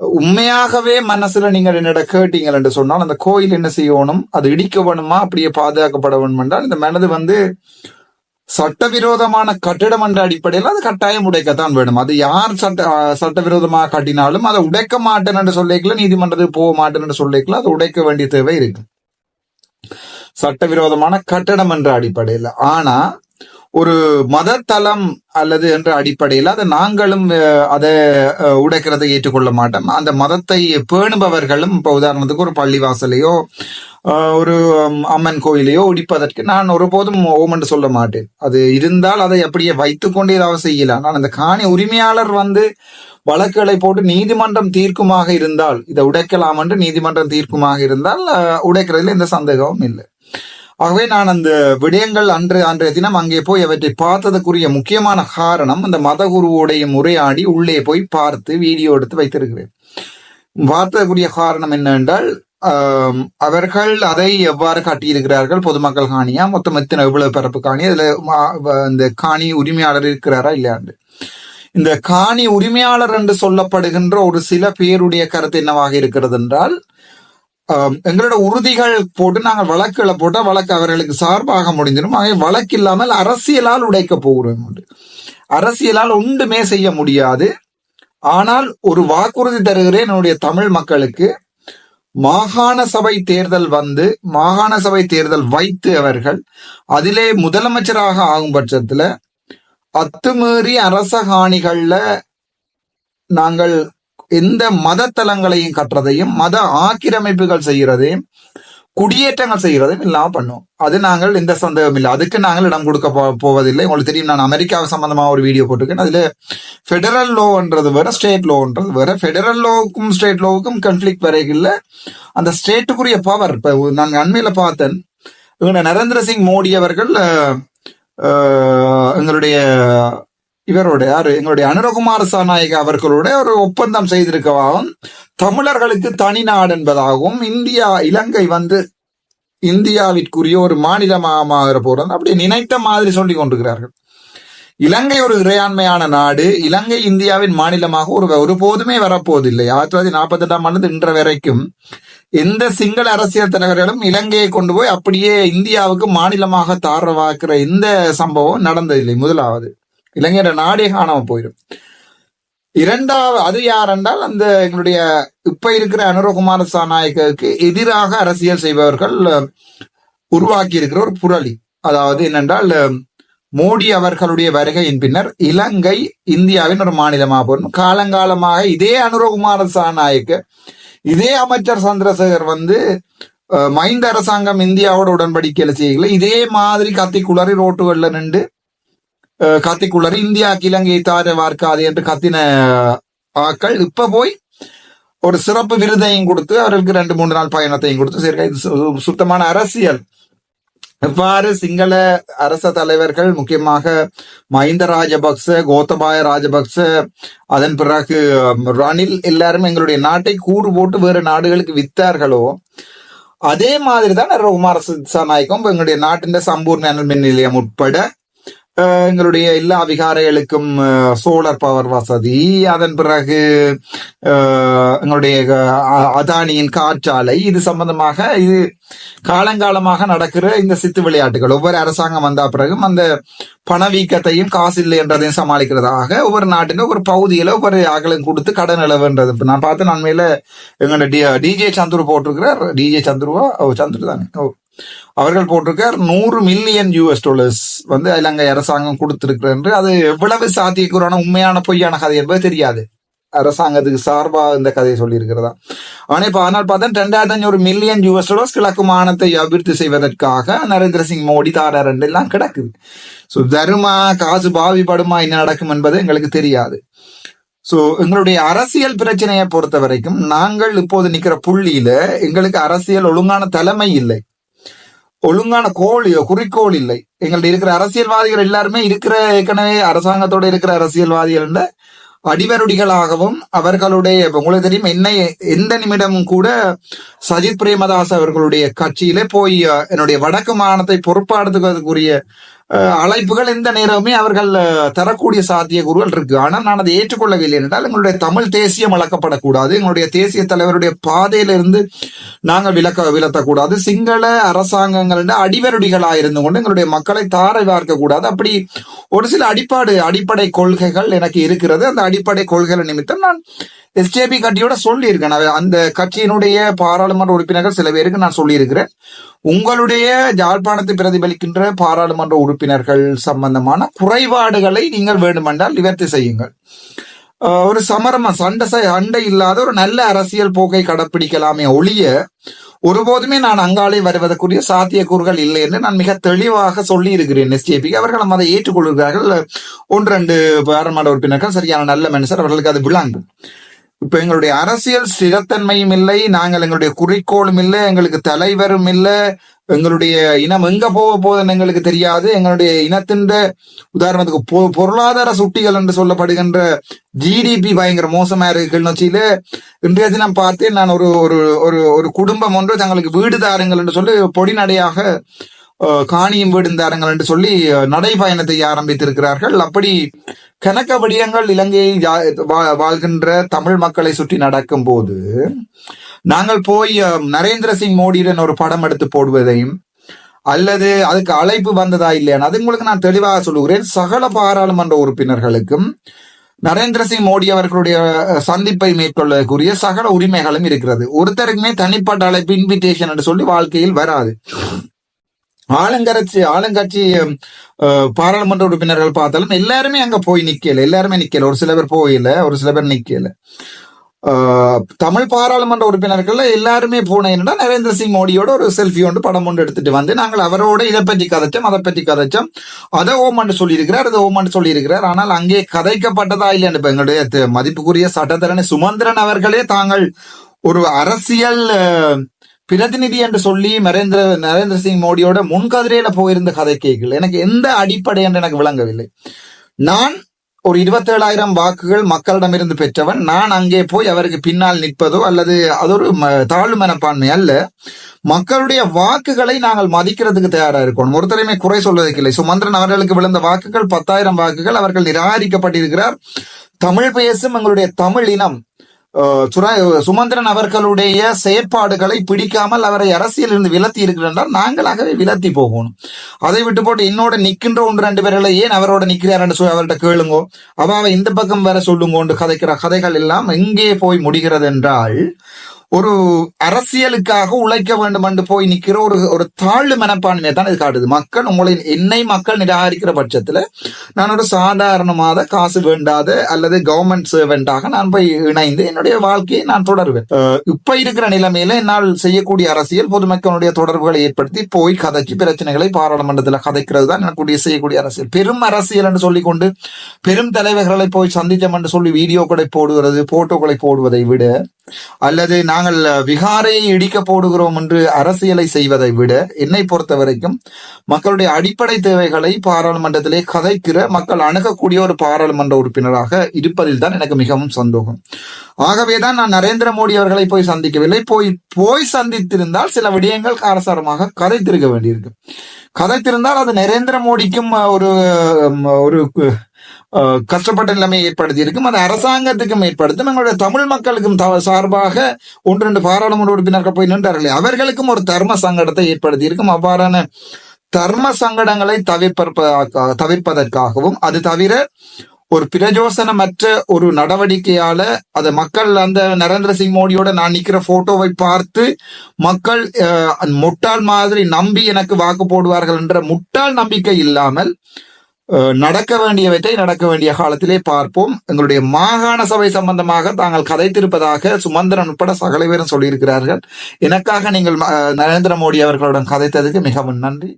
உண்மையாகவே மனசுல நீங்க என்னிட கேட்டீங்கள் என்று சொன்னால் அந்த கோயில் என்ன செய்யணும் அது இடிக்க வேணுமா அப்படியே பாதுகாக்கப்பட வேணும் என்றால் இந்த மனது வந்து சட்டவிரோதமான கட்டிடம் என்ற அடிப்படையில் அது கட்டாயம் உடைக்கத்தான் வேணும். அது யார் சட்ட சட்டவிரோதமாக கட்டினாலும் அதை உடைக்க மாட்டேன் என்று சொல்லிக்கல நீதிமன்றத்துக்கு போக மாட்டேன் என்று சொல்லிக்கல அதை உடைக்க வேண்டிய தேவை இருக்கு. சட்டவிரோதமான கட்டடம் என்ற அடிப்படையில். ஆனா ஒரு மதத்தலம் அல்லது என்ற அடிப்படையில் அதை நாங்களும் அதை உடைக்கிறதை ஏற்றுக்கொள்ள மாட்டோம். அந்த மதத்தை பேணுபவர்களும் இப்போ உதாரணத்துக்கு ஒரு பள்ளிவாசலையோ ஒரு அம்மன் கோயிலையோ இடிப்பதற்கு நான் ஒருபோதும் ஓம் சொல்ல மாட்டேன். அது இருந்தால் அதை அப்படியே வைத்துக்கொண்டே ஏதாவது செய்யலாம். நான் அந்த காணி உரிமையாளர் வந்து வழக்குகளை போட்டு நீதிமன்றம் தீர்க்குமாக இருந்தால் இதை உடைக்கலாம் என்று நீதிமன்றம் தீர்க்குமாக இருந்தால் உடைக்கிறதுல எந்த சந்தேகமும் இல்லை. ஆகவே நான் அந்த விடயங்கள் அன்று அன்றைய தினம் அங்கே போய் அவற்றை பார்த்ததுக்குரிய முக்கியமான காரணம் அந்த மதகுருவோடைய முறையாடி உள்ளே போய் பார்த்து வீடியோ எடுத்து வைத்திருக்கிறேன். பார்த்ததுக்குரிய காரணம் என்னவென்றால் அவர்கள் அதை எவ்வாறு காட்டியிருக்கிறார்கள்? பொதுமக்கள் காணியா? மொத்தம் எத்தனை எவ்வளவு பரப்பு காணி? அதுல வ- இந்த காணி உரிமையாளர் இருக்கிறாரா இல்லையாண்டு இந்த காணி உரிமையாளர் என்று சொல்லப்படுகின்ற ஒரு சில பேருடைய கருத்து என்னவாக இருக்கிறது என்றால் எங்களோட உறுதிகள் போட்டு நாங்கள் வழக்குகளை போட்டால் வழக்கு அவர்களுக்கு சார்பாக முடிஞ்சிடும். ஆகவே வழக்கு இல்லாமல் அரசியலால் உடைக்க போகிறோம் உண்டு. அரசியலால் ஒன்றுமே செய்ய முடியாது. ஆனால் ஒரு வாக்குறுதி தருகிறேன் என்னுடைய தமிழ் மக்களுக்கு. மாகாண சபை தேர்தல் வந்து மாகாண சபை தேர்தல் வைத்து அவர்கள் அதிலே முதலமைச்சராக ஆகும் பட்சத்துல அத்துமீறி அரச காணிகள்ல நாங்கள் எந்த மத தலங்களையும் கட்டுறதையும் மத ஆக்கிரமிப்புகள் செய்யறதையும் குடியேற்றங்கள் செய்யறதையும் இல்லாமல் பண்ணுவோம் அது நாங்கள் எந்த சந்தேகம் இல்லை. அதுக்கு நாங்கள் இடம் கொடுக்க போ- போவதில்லை. உங்களுக்கு தெரியும் நான் அமெரிக்காவை சம்பந்தமாக ஒரு வீடியோ போட்டிருக்கேன். அதில் ஃபெடரல் லோன்றது வேற ஸ்டேட் லோன்றது வேற ஃபெடரல் லோவுக்கும் ஸ்டேட் லோவுக்கும் கன்ஃப்ளிக் வரையில் அந்த ஸ்டேட்டுக்குரிய பவர் இப்போ நான் அண்மையில் பார்த்தேன். இவங்க நரேந்திர சிங் மோடி அவர்கள் எங்களுடைய இவரோட யாரு? எங்களுடைய அனுரகுமார சாநாயக அவர்களோட ஒரு ஒப்பந்தம் செய்திருக்கவாகவும் தமிழர்களுக்கு தனி நாடு என்பதாகவும் இந்தியா இலங்கை வந்து இந்தியாவிற்குரிய ஒரு மாநிலமாக போறது அப்படி நினைத்த மாதிரி சொல்லிக் கொண்டிருக்கிறார்கள். இலங்கை ஒரு இறையாண்மையான நாடு. இலங்கை இந்தியாவின் மாநிலமாக ஒரு ஒருபோதுமே வரப்போவதில்லை. ஆயிரத்தி தொள்ளாயிரத்தி நாற்பத்தி எட்டாம் ஆண்டு இன்ற வரைக்கும் எந்த சிங்கள அரசியல் தலைவர்களும் இலங்கையை கொண்டு போய் அப்படியே இந்தியாவுக்கு மாநிலமாக தாரவாக்குற எந்த சம்பவம் நடந்ததில்லை. முதலாவது இலங்கையோட நாடே காணாம போயிடும் இரண்டாவது அது யார் என்றால் அந்த எங்களுடைய இப்ப இருக்கிற அனுரகுமார சாநாயகருக்கு எதிராக அரசியல் செய்பவர்கள் உருவாக்கி இருக்கிற ஒரு புரளி. அதாவது என்னென்றால் மோடி அவர்களுடைய வருகையின் பின்னர் இலங்கை இந்தியாவின் ஒரு மாநிலமாக போகணும் காலங்காலமாக இதே அனுரகுமார சாநாயக்க இதே அமைச்சர் சந்திரசேகர் வந்து மைந்த அரசாங்கம் இந்தியாவோட உடன்படிக்கையில செய்யல. இதே மாதிரி கத்தி குளறி ரோட்டுகள்ல நின்று கத்திக்குள்ளார் இந்தியா குளறி இந்தியாவுக்கு தார வார்க்காது என்று கத்தின ஆக்கள் இப்ப போய் ஒரு சிறப்பு விருதையும் கொடுத்து அவர்களுக்கு ரெண்டு மூணு நாள் பயணத்தையும் கொடுத்து சரி சு- சுத்தமான அரசியல் எவ்வாறு சிங்கள அரச தலைவர்கள் முக்கியமாக மஹிந்த ராஜபக்ச கோத்தபாய ராஜபக்ச அதன் பிறகு ரணில் எல்லாரும் எங்களுடைய நாட்டை கூறு போட்டு வேறு நாடுகளுக்கு வித்தார்களோ அதே மாதிரி தான் குமார நாயக்கம் எங்களுடைய நாட்டின் சம்பூர்ண மின் நிலையம் உட்பட எங்களுடைய எல்லா விகாரைகளுக்கும் சோலார் பவர் வசதி. அதன் பிறகு எங்களுடைய அதானியின் காற்றாலை. இது சம்பந்தமாக இது காலங்காலமாக நடக்கிற இந்த சித்து விளையாட்டுகள். ஒவ்வொரு அரசாங்கம் வந்த பிறகும் அந்த பணவீக்கத்தையும் காசு இல்லை என்றதையும் சமாளிக்கிறதாக ஒவ்வொரு நாட்டிலும் ஒரு பகுதியில ஒவ்வொரு அகலம் கொடுத்து கடன் இழவுன்றது இப்போ நான் பார்த்து நன்மையில எங்களோட டிஜே சந்துரு போட்டிருக்கிறார். டிஜே சந்துருவா? ஓ சந்துரு தானே. ஓ. அவர்கள் போட்டிருக்கார். நூறு மில்லியன் யூஎஸ் டாலர்ஸ் வந்து இலங்கை அரசாங்கம் கொடுத்திருக்கிறது என்று அது எவ்வளவு சாத்தியக்கூறான உண்மையான பொய்யான கதை என்பது தெரியாது. அரசாங்கத்துக்கு சார்பாக இந்த கதையை சொல்லியிருக்கிறதா. ஆனால் இப்போ ஆனால் பார்த்தா ரெண்டாயிரத்தி அஞ்சூறு மில்லியன் யூஎஸ் டாலர்ஸ் கிழக்கு மாநிலத்தை அபிவிருத்தி செய்வதற்காக நரேந்திர சிங் மோடி தாரா ரெண்டு எல்லாம் கிடக்குது. ஸோ தருமா காசு பாவி படுமா என்ன நடக்கும் என்பது எங்களுக்கு தெரியாது. சோ எங்களுடைய அரசியல் பிரச்சனையை பொறுத்த வரைக்கும் நாங்கள் இப்போது நிக்கிற புள்ளியில எங்களுக்கு அரசியல் ஒழுங்கான தலைமை இல்லை. ஒழுங்கான கோல் குறிக்கோள் இல்லை. எங்கள்ட்ட இருக்கிற அரசியல்வாதிகள் எல்லாருமே இருக்கிற ஏற்கனவே அரசாங்கத்தோட இருக்கிற அரசியல்வாதிகள் அடிவருடிகளாகவும் அவர்களுடைய உங்களுக்கு தெரியும் என்னை எந்த நிமிடமும் கூட சஜித் பிரேமதாஸ் அவர்களுடைய கட்சியிலே போய் என்னுடைய வடக்கு மாகாணத்தை பொறுப்பாடுத்துவதற்குரிய அழைப்புகள் எந்த நேரமே அவர்கள் தரக்கூடிய சாத்திய சாத்தியக்கூறுகள் இருக்கு. ஆனால் நான் அதை ஏற்றுக்கொள்ளவில்லை என்றால் எங்களுடைய தமிழ் தேசியம் வளர்க்கப்படக்கூடாது எங்களுடைய தேசிய தலைவருடைய பாதையிலிருந்து நாங்கள் விளக்க விளத்தக்கூடாது. சிங்கள அரசாங்கங்கள் அடிவருடிகளாக இருந்து கொண்டு எங்களுடைய மக்களை தாரை பார்க்க கூடாது அப்படி ஒரு சில அடிப்பாடு அடிப்படை கொள்கைகள் எனக்கு இருக்கிறது. அந்த அடிப்படை கொள்கைகள் நிமித்தம் நான் எஸ்ஜேபி கட்சியோட சொல்லியிருக்கேன். நான் அந்த கட்சியினுடைய பாராளுமன்ற உறுப்பினர்கள் சில பேருக்கு நான் சொல்லியிருக்கிறேன். உங்களுடைய யாழ்ப்பாணத்தை பிரதிபலிக்கின்ற பாராளுமன்ற உறுப்பினர்கள் சம்பந்தமான குறைபாடுகளை நீங்கள் வேண்டுமென்றால் நிவர்த்தி செய்யுங்கள். ஒரு சமரம சண்டை சண்டை இல்லாத ஒரு நல்ல அரசியல் போக்கை கடைப்பிடிக்கலாமே ஒழிய ஒருபோதுமே நான் அங்காலே வருவதற்குரிய சாத்தியக்கூறுகள் இல்லை என்று நான் மிக தெளிவாக சொல்லி இருக்கிறேன் எஸ்டிஏபி அவர்கள் அதை ஏற்றுக்கொள்கிறார்கள். ஒன்று ரெண்டு பாராளுமன்ற உறுப்பினர்கள் சரியான நல்ல மனுஷர் அவர்களுக்கு அது விளங்கும். இப்ப எங்களுடைய அரசியல் ஸ்திரத்தன்மையும் இல்லை நாங்கள் எங்களுடைய குறிக்கோளும் இல்லை எங்களுக்கு தலைவரும் இல்லை எங்களுடைய இனம் எங்க போக போகுதுன்னு எங்களுக்கு தெரியாது எங்களுடைய இனத்தின் உதாரணத்துக்கு பொ- பொருளாதார சுட்டிகள் என்று சொல்லப்படுகின்ற ஜிடிபி பயங்கர மோசமா இருக்குன்னு கிளிநொச்சியில இன்றைய தினம் பார்த்தேன் நான் ஒரு ஒரு ஒரு ஒரு குடும்பம் ஒன்று தங்களுக்கு வீடு தாருங்கள் என்று சொல்லி பொடிநடையாக காணியும் வீடு தாருங்கள் என்று சொல்லி நடைபயணத்தை ஆரம்பித்திருக்கிறார்கள். அப்படி கணக்க விடயங்கள் இலங்கையில் வா- வாழ்கின்ற தமிழ் மக்களை சுற்றி நடக்கும் போது நாங்கள் போய் நரேந்திர சிங் மோடியுடன் ஒரு படம் எடுத்து போடுவதையும் அல்லது அதுக்கு அழைப்பு வந்ததா இல்லையா? அது உங்களுக்கு நான் தெளிவாக சொல்லுகிறேன். சகல பாராளுமன்ற உறுப்பினர்களுக்கும் நரேந்திர சிங் மோடி அவர்களுடைய சந்திப்பை மேற்கொள்ளக்கூடிய சகல உரிமைகளும் இருக்கிறது. ஒருத்தருக்குமே தனிப்பட்ட அழைப்பு இன்விடேஷன் என்று சொல்லி வாழ்க்கையில் வராது. ஆளுங்கட்சி ஆளுங்கட்சி பாராளுமன்ற உறுப்பினர்கள் பார்த்தாலும் எல்லாருமே அங்க போய் நிக்கல. எல்லாருமே நிக்கல. ஒரு சில பேர் போகல ஒரு சில பேர் நிக்கல. தமிழ் பாராளுமன்ற உறுப்பினர்கள் எல்லாருமே போனேன்னா நரேந்திர சிங் மோடியோட ஒரு செல்ஃபி ஒன்று படம் ஒன்று எடுத்துட்டு வந்து நாங்கள் அவரோட இதை பற்றி கதைச்சோம் அதை பற்றி கதைச்சோம். அதை ஓமன்னு சொல்லியிருக்கிறார் அதை ஓமன்னு சொல்லியிருக்கிறார். ஆனால் அங்கே கதைக்கப்பட்டதா இல்லைன்னு இப்ப எங்களுடைய மதிப்புக்குரிய சட்டத்தரணி சுமந்திரன் அவர்களே தாங்கள் ஒரு அரசியல் பிரதிநிதி என்று சொல்லி நரேந்திர நரேந்திர சிங் மோடியோட முன்கதிரையில போயிருந்த கதை கேட்கல எனக்கு எந்த அடிப்படை என்று எனக்கு விளங்கவில்லை. நான் ஒரு இருபத்தேழாயிரம் வாக்குகள் மக்களிடமிருந்து பெற்றவன். நான் அங்கே போய் அவருக்கு பின்னால் நிற்பதோ அல்லது அது ஒரு ம- தாழ்வு மனப்பான்மை அல்ல. மக்களுடைய வாக்குகளை நாங்கள் மதிக்கிறதுக்கு தயாரா இருக்கணும். ஒருத்தரையுமே குறை சொல்வதற்கு இல்லை சுமந்திரன் அவர்களுக்கு விழுந்த வாக்குகள் பத்தாயிரம் வாக்குகள் அவர்கள் நிராகரிக்கப்பட்டிருக்கிறார். தமிழ் பேசும் எங்களுடைய தமிழ் இனம். சுர- சுமந்திரன் அவர்களுடைய செயற்பாடுகளை பிடிக்காமல் அவரை அரசியலிருந்து விலத்தி இருக்கிறார். நாங்களாகவே விலத்தி போகணும். அதை விட்டு போட்டு என்னோட நிற்கின்ற ஒன்று ரெண்டு பேர்களை ஏன் அவரோட நிக்கிறார் சொல்லி அவர்கிட்ட கேளுங்கோ. அவாவை இந்த பக்கம் வர சொல்லுங்கோண்டு கதைக்கிற கதைகள் எல்லாம் எங்கே போய் முடிகிறது என்றால் ஒரு அரசியலுக்காக உழைக்க வேண்டும் என்று போய் நிக்கிற ஒரு ஒரு தாழ்வு மனப்பான்மையை தான் இது காட்டுது. மக்கள் உங்களை என்னை மக்கள் நிராகரிக்கிற பட்சத்துல நான் ஒரு சாதாரணமாக காசு வேண்டாத அல்லது கவர்மெண்ட் சர்வெண்டாக நான் போய் இணைந்து என்னுடைய வாழ்க்கையை நான் தொடருவேன். இப்ப இருக்கிற நிலைமையில என்னால் செய்யக்கூடிய அரசியல் பொதுமக்களுடைய தொடர்புகளை ஏற்படுத்தி போய் கதைச்சு பிரச்சனைகளை பாராளுமன்றத்தில் கதைக்கிறது தான் எனக்குடைய செய்யக்கூடிய அரசியல். பெரும் அரசியல் என்று சொல்லிக்கொண்டு பெரும் தலைவர்களை போய் சந்திச்சோம் என்று சொல்லி வீடியோக்களை போடுகிறது போட்டோக்களை போடுவதை விட அல்லது நாங்கள் விகாரையை இடிக்க போடுகிறோம் என்று அரசியலை செய்வதை விட என்னை பொறுத்த வரைக்கும் மக்களுடைய அடிப்படை தேவைகளை பாராளுமன்றத்திலே கதைக்கிற மக்கள் அணுகக்கூடிய ஒரு பாராளுமன்ற உறுப்பினராக இருப்பதில் தான் எனக்கு மிகவும் சந்தோகம். ஆகவேதான் நான் நரேந்திர மோடி அவர்களை போய் சந்திக்கவில்லை. போய் போய் சந்தித்திருந்தால் சில விடயங்கள் காரசாரமாக கதைத்திருக்க வேண்டியிருக்கு கதைத்திருந்தால் அது நரேந்திர மோடிக்கும் ஒரு ஒரு கஷ்டப்பட்ட நிலைமை ஏற்படுத்தி இருக்கும் அது அரசாங்கத்துக்கும் ஏற்படுத்தும். எங்களுடைய தமிழ் மக்களுக்கும் சார்பாக ஒன்று ரெண்டு பாராளுமன்ற உறுப்பினர்கள் போய் நின்றார்களே அவர்களுக்கும் ஒரு தர்ம சங்கடத்தை ஏற்படுத்தி இருக்கும் அவ்வாறான தர்ம சங்கடங்களை தவிர்ப்பதற்காக தவிர்ப்பதற்காகவும் அது தவிர ஒரு பிரயோசனமற்ற ஒரு நடவடிக்கையால அது மக்கள் அந்த நரேந்திர சிங் மோடியோட நான் நிக்கிற போட்டோவை பார்த்து மக்கள் முட்டாள் மாதிரி நம்பி எனக்கு வாக்கு போடுவார்கள் என்ற முட்டாள் நம்பிக்கை இல்லாமல் நடக்க வேண்டியவற்றை நடக்க வேண்டிய காலத்திலே பார்ப்போம். எங்களுடைய மாகாண சபை சம்பந்தமாக தாங்கள் கதைத்திருப்பதாக சுமந்திரன் உட்பட சகல பேரும் சொல்லியிருக்கிறார்கள். எனக்காக நீங்கள் நரேந்திர மோடி அவர்களுடன் கதைத்ததுக்கு மிகவும் நன்றி.